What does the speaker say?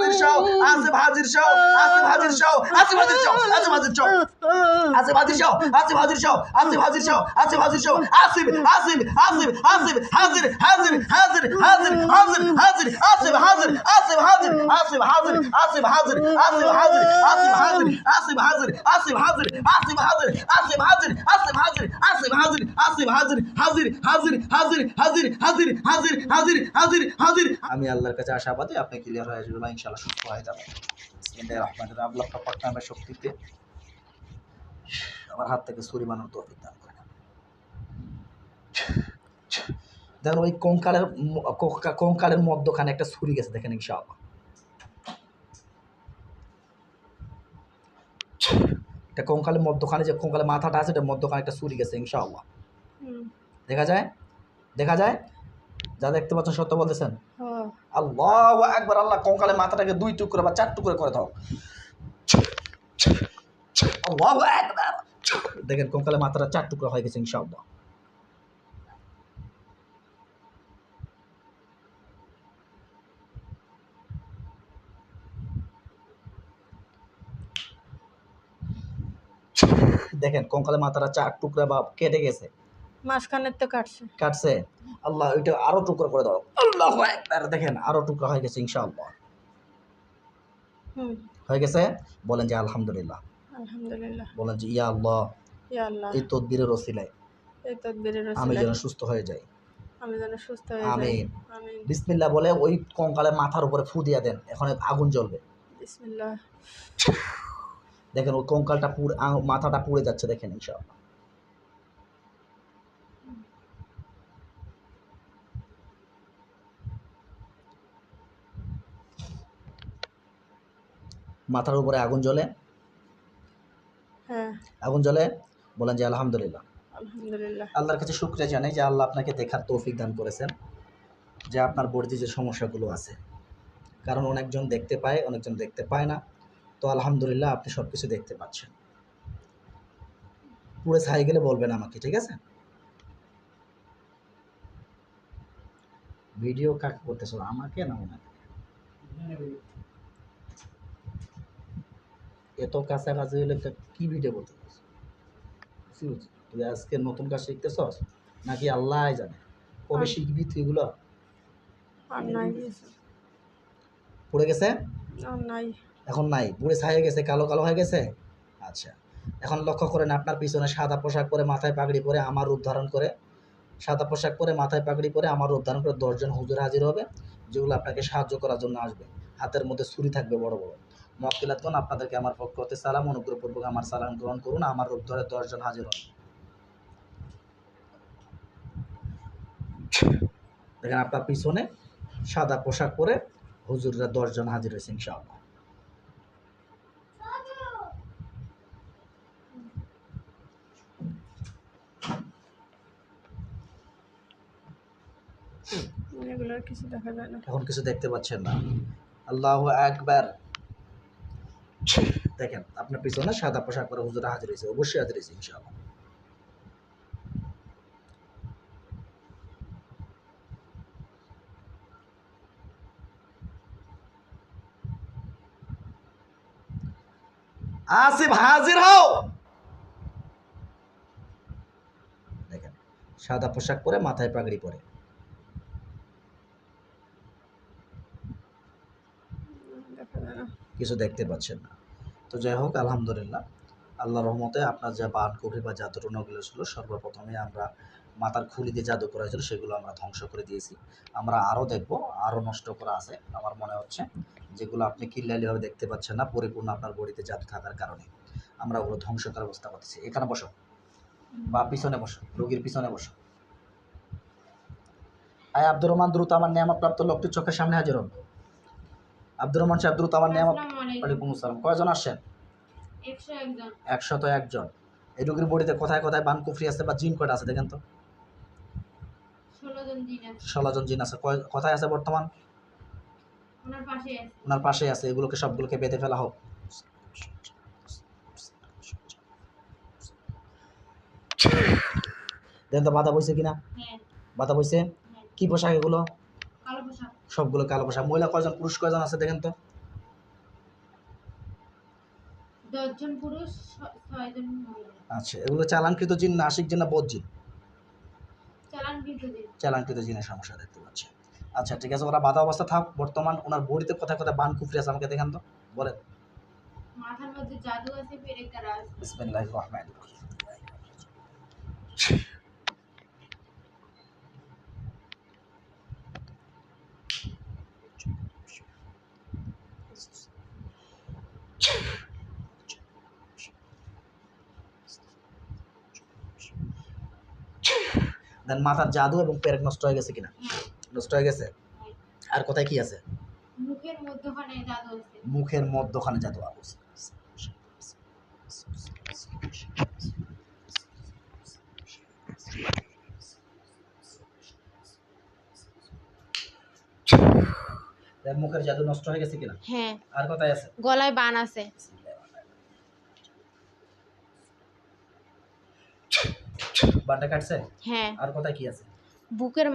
হাজির শাও আসিফ হাজির শাও আসিফ হাজির শাও আসিফ হাজির শাও আসিফ হাজির শাও আসিফ হাজির শাও আসিফ হাজির শাও আসিফ হাজির শাও আসিফ হাজির শাও আসিফ আসিফ আসিফ আসিফ, হাজির হাজির হাজির হাজির হাজির হাজির আসিফ হাজির আসিফ হাজির আসিফ হাজির আসিফ হাজির আসিফ হাজির আসিফ হাজির আসিফ হাজির আসিফ হাজির আসিফ হাজির আসিফ হাজির আসিফ হাজির আসিফ হাজির আসিফ হাজির হাজির হাজির হাজির হাজির হাজির হাজির হাজির হাজির হাজির আমি আল্লাহর কাছে আশাবাদী আপনি ক্লিয়ার হয়ে আসবে ইনশাআল্লাহ সুস্থ হয়ে যাবেন বিসমিল্লাহির আল্লাহ পাক নামের শক্তিতে আমার হাত থেকে ছুরি তৌফিক দান করেন দেখেন ওই কঙ্কালের কঙ্কালের মধ্যখানে একটা ছুরি গেছে দেখেন ইনশাআল্লাহ। এটা কঙ্কালের মধ্যখানে যে কঙ্কালের মাথাটা আছে এটা মধ্যখানে একটা ছুরি গেছে ইনশাআল্লাহ। দেখা যায়? দেখা যায়? যা দেখতে পাচ্ছেন সত্য বলতেছেন? আল্লাহ একবার আল্লাহ কঙ্কালের মাথাটাকে দুই টুকরো বা চার টুকরো করে দাও। আল্লাহু আকবার। দেখেন কঙ্কালের মাথাটা চার টুকরো হয়ে গেছে ইনশাআল্লাহ। দেখেন কঙ্কালের মাথাটা চার টুকরা বা কেটে গেছে। মাঝখানের তো কাটছে। কাটছে। আল্লাহ ওইটা আরও টুকরো করে দাও। আল্লাহ একবার দেখেন আরও টুকরো হয়ে গেছে ইনশাআল্লাহ। হুম। হয়ে গেছে? বলেন যে আলহামদুলিল্লাহ। আলহামদুলিল্লাহ। বলেন যে ইয়া আল্লাহ ইয়া আল্লাহ। এই তদবিরের ওসিলায়। এই তদবিরের আমি যেন সুস্থ হয়ে যাই। আমি যেন সুস্থ হয়ে যাই। আমিন। আমিন। বিসমিল্লাহ বলে ওই কঙ্কালের মাথার উপরে ফু দিয়া দেন এখন আগুন জ্বলবে। বিসমিল্লাহ। দেখেন ওই কঙ্কালটা আ- মাথাটা পুড়ে যাচ্ছে দেখেন ইনশাআল্লাহ মাথার উপরে আগুন জ্বলে? হ্যাঁ। আগুন জ্বলে? বলেন যে আলহামদুলিল্লাহ। আলহামদুলিল্লাহ। আল্লাহর কাছে শুক্রিয়া জানাই যে আল্লাহ আপনাকে দেখার তৌফিক দান করেছেন যে আপনার বডিতে যে সমস্যাগুলো আছে। কারণ অনেকজন দেখতে পায় অনেকজন দেখতে পায় না। তো আলহামদুলিল্লাহ আপনি সব কিছু দেখতে পাচ্ছেন। পুরো ছাই গেলে বলবেন আমাকে ঠিক আছে? ভিডিও কাকে করতেছো আমাকে না ওনাকে? এত কাছাকাছি হলে কা- কি ভিডিও করতে। তুই আজকে নতুন কাজ শিখতেছস নাকি আল্লাহ জানে? কবে শিখবি তুই এগুলো? কিছু। পড়ে গেছে? নাই। এখন নাই পুড়ে ছাই হয়ে গেছে, কালো কালো হয়ে গেছে? আচ্ছা এখন লক্ষ্য করেন আপনার পিছনে সাদা পোশাক পরে মাথায় পাগড়ি পরে আমার রূপ ধারণ করে, সাদা পোশাক পরে মাথায় পাগড়ি পরে আমার রূপ ধারণ করে দশজন হুজুর হাজির হবে, যেগুলো আপনাকে সাহায্য করার জন্য আসবে। হাতের মধ্যে ছুরি থাকবে বড় বড়। মক্কিলাতগণ আপনাদেরকে আমার পক্ষ হতে সালাম, অনুগ্রহপূর্বক আমার সালাম গ্রহণ করুন, আমার রূপ ধরে দশজন হাজির হন দেখেন আপনার পিছনে সাদা পোশাক পরে হুজুররা দশজন হাজির হয়েছে, ইনশাআল্লাহ। এখন কিছু দেখতে পাচ্ছেন না। আল্লাহ একবার দেখেন, আপনার পিছনে সাদা পোশাক হাজির হয়েছে, অবশ্যই হাজির হয়েছে, ইনশাআল্লাহ। আসিফ, হাজির হও! দেখেন, সাদা পোশাক পরে মাথায় পাগড়ি পরে দেখা যায় না কিছু দেখতে পাচ্ছেন না। তো যাই হোক, আলহামদুলিল্লাহ। আল্লাহ রহমতে আপনার যা বান কুঠি বা জাদুটনাগুলো ছিল, সর্বপ্রথমে আমরা মাথার খুলি দিয়ে জাদু করা হয়েছিল, সেগুলো আমরা ধ্বংস করে দিয়েছি। আমরা আরও দেখব, আরও নষ্ট করা আছে, আমার মনে হচ্ছে। যেগুলো আপনি কিল্লালিভাবে দেখতে পাচ্ছেন না, পরিপূর্ণ আপনার বডিতে জাদু থাকার কারণে। আমরা ওগুলো ধ্বংস করার ব্যবস্থা করতেছি। এখানে বসো। বা পিছনে বসো, রোগীর পিছনে বসো। আয় আব্দুর রহমান, দ্রুত আমার নিয়ামতপ্রাপ্ত লোকটির চোখের সামনে হাজির হন। আব্দুর রহমান সাহেব দ্রুত আমার নিয়ামত ওয়ালাইকুম আসসালাম। কয়জন আসছেন? একশত একজন। এই রোগীর বডিতে কোথায় কোথায় বান কুফরি আছে বা জিন কয়টা আছে দেখেন তো? ষোলো জন জিন আছে। কোথায় আছে বর্তমান? ওনার পাশে আছে। এগুলোকে সবগুলোকে বেঁধে ফেলা হোক। দেখেন তো বাধা বইছে কিনা? হ্যাঁ। বাধা বইছে? হ্যাঁ। কি পোশাক এগুলো? সবগুলো কালো পোশাক। মহিলা কয়জন পুরুষ কয়জন আছে দেখেন তো? আচ্ছা এগুলো চালানকৃত জিন নাসিক জিন না বজ্জিন চালানকৃত জিনের সমস্যা দেখতে পাচ্ছি। আচ্ছা ঠিক আছে ওরা বাধা অবস্থা থাক বর্তমান ওনার বড়িতে কথা কথা বান কুফরি আছে আমাকে দেখেন তো বলেন। মাথার মধ্যে জাদু আছে ফেরেক রাজ। বিসমিল্লাহির রহমানির রহিম। দেন মাথার জাদু এবং পেরেক নষ্ট হয়ে গেছে কিনা? নষ্ট হয়ে গেছে। আর কোথায় কি আছে? মুখের মধ্যখানে জাদু আছে। মুখের মধ্যখানে জাদু আছে মুখের জাদু নষ্ট হয়ে গেছে কিনা? হ্যাঁ। আর কোথায় আছে? গলায় বান আছে। বানটা কাটছে? হ্যাঁ। আর কোথায় কি আছে? বুকের